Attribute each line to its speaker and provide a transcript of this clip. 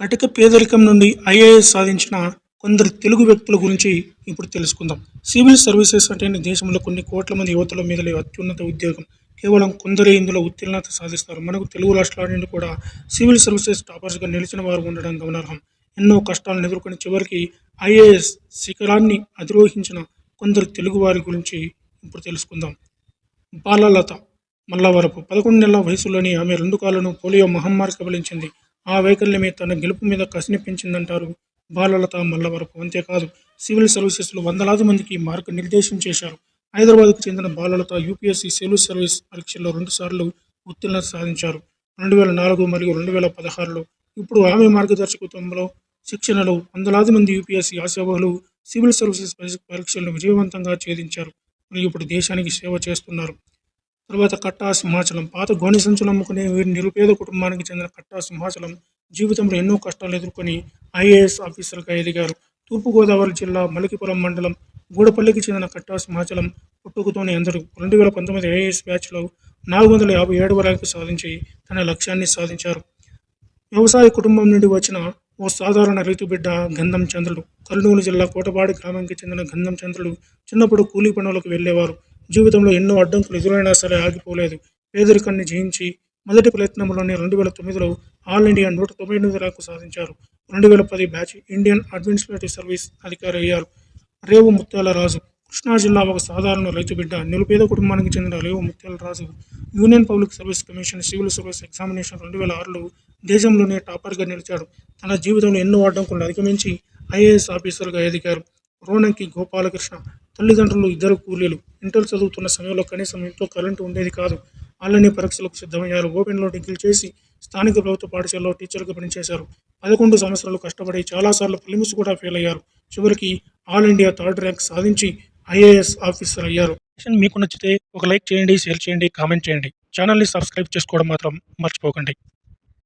Speaker 1: కటిక పేదరికం నుండి ఐఏఎస్ సాధించిన కొందరు తెలుగు వ్యక్తుల గురించి ఇప్పుడు తెలుసుకుందాం. సివిల్ సర్వీసెస్ అంటే దేశంలో కొన్ని కోట్ల మంది యువతల మీద అత్యున్నత ఉద్యోగం. కేవలం కొందరే ఇందులో ఉత్తీర్ణత సాధిస్తారు. మనకు తెలుగు రాష్ట్రాల నుండి కూడా సివిల్ సర్వీసెస్ టాపర్స్గా నిలిచిన వారు ఉండడం గమనార్హం. ఎన్నో కష్టాలను ఎదుర్కొని చివరికి ఐఏఎస్ శిఖరాన్ని అధిరోహించిన కొందరు తెలుగు వారి గురించి ఇప్పుడు తెలుసుకుందాం. బాలలత మల్లవరపు పదకొండు నెలల వయసులోని ఆమె రెండు కాళ్ళను పోలియో మహమ్మారి కబలించింది. ఆ వైకల్యమే తన గెలుపు మీద కసిని పెంచిందంటారు బాలలత మల్లవరపు అంతేకాదు సివిల్ సర్వీసెస్లో వందలాది మందికి మార్గనిర్దేశం చేశారు. హైదరాబాద్కు చెందిన బాలలత యూపీఎస్సీ సివిల్ సర్వీస్ పరీక్షల్లో రెండుసార్లు ఉత్తీర్ణత సాధించారు. రెండు వేల నాలుగు మరియు రెండు వేల పదహారులో ఇప్పుడు ఆమె మార్గదర్శకత్వంలో శిక్షణలో వందలాది మంది యూపీఎస్సీ ఆశావహులు సివిల్ సర్వీసెస్ పరీక్షలను విజయవంతంగా ఛేదించారు. మరియు ఇప్పుడు దేశానికి సేవ చేస్తున్నారు. తర్వాత కట్టా సింహాచలం. పాత గోని సంచులు అమ్ముకునే వీరి నిరుపేద కుటుంబానికి చెందిన కట్టా సింహాచలం జీవితంలో ఎన్నో కష్టాలు ఎదుర్కొని ఐఏఎస్ ఆఫీసర్గా ఎదిగారు. తూర్పుగోదావరి జిల్లా మలికిపురం మండలం గూడపల్లికి చెందిన కట్టా సింహాచలం పుట్టుకతోనే అందరు రెండు వేల పంతొమ్మిది ఐఏఎస్ బ్యాచ్లో నాలుగు వందల యాభై ఏడు వరకు సాధించి తన లక్ష్యాన్ని సాధించారు. వ్యవసాయ కుటుంబం నుండి వచ్చిన ఓ సాధారణ రైతు బిడ్డ గంధం చంద్రుడు. కర్నూలు జిల్లా కోటపాడి గ్రామానికి చెందిన గంధం చంద్రుడు చిన్నప్పుడు కూలీ పనులకు వెళ్ళేవారు. జీవితంలో ఎన్నో అడ్డంకులు ఎదురైనా సరే ఆగిపోలేదు. పేదరికాన్ని జయించి మొదటి ప్రయత్నంలోనే రెండు వేల తొమ్మిదిలో ఆల్ ఇండియా నూట తొంభై ఎనిమిది ర్యాంకు సాధించారు. రెండు వేల పది బ్యాచ్ ఇండియన్ అడ్మినిస్ట్రేటివ్ సర్వీస్ అధికారి అయ్యారు రేవు ముత్యాల రాజు. కృష్ణా జిల్లా ఒక సాధారణ రైతు బిడ్డ. నిరుపేద కుటుంబానికి చెందిన Revu Muthyala Raju. Union public service commission civil service examination రెండు వేల ఆరులో దేశంలోనే టాపర్గా నిలిచాడు. తన జీవితంలో ఎన్నో అడ్డంకులను అధిగమించి ఐఏఎస్ ఆఫీసర్గా ఎదిగారు. రోణంకి గోపాలకృష్ణ తల్లిదండ్రులు ఇద్దరు కూలీలు. ఇంటర్ చదువుతున్న సమయంలో కనీసం ఇంట్లో కరెంటు ఉండేది కాదు. ఆన్లైన్ పరీక్షలకు సిద్ధమయ్యారు. ఓపెన్లో డిగ్రీ చేసి స్థానిక ప్రభుత్వ పాఠశాలలో టీచర్గా పనిచేశారు. పదకొండు సంవత్సరాలు కష్టపడి చాలాసార్లు ఫిలిమ్స్ కూడా ఫెయిల్ అయ్యారు. చివరికి ఆల్ ఇండియా థర్డ్ ర్యాంక్ సాధించి ఐఏఎస్ ఆఫీసర్ అయ్యారు. మీకు నచ్చితే ఒక లైక్ చేయండి షేర్ చేయండి కామెంట్ చేయండి. ఛానల్ని సబ్స్క్రైబ్ చేసుకోవడం మాత్రం మర్చిపోకండి.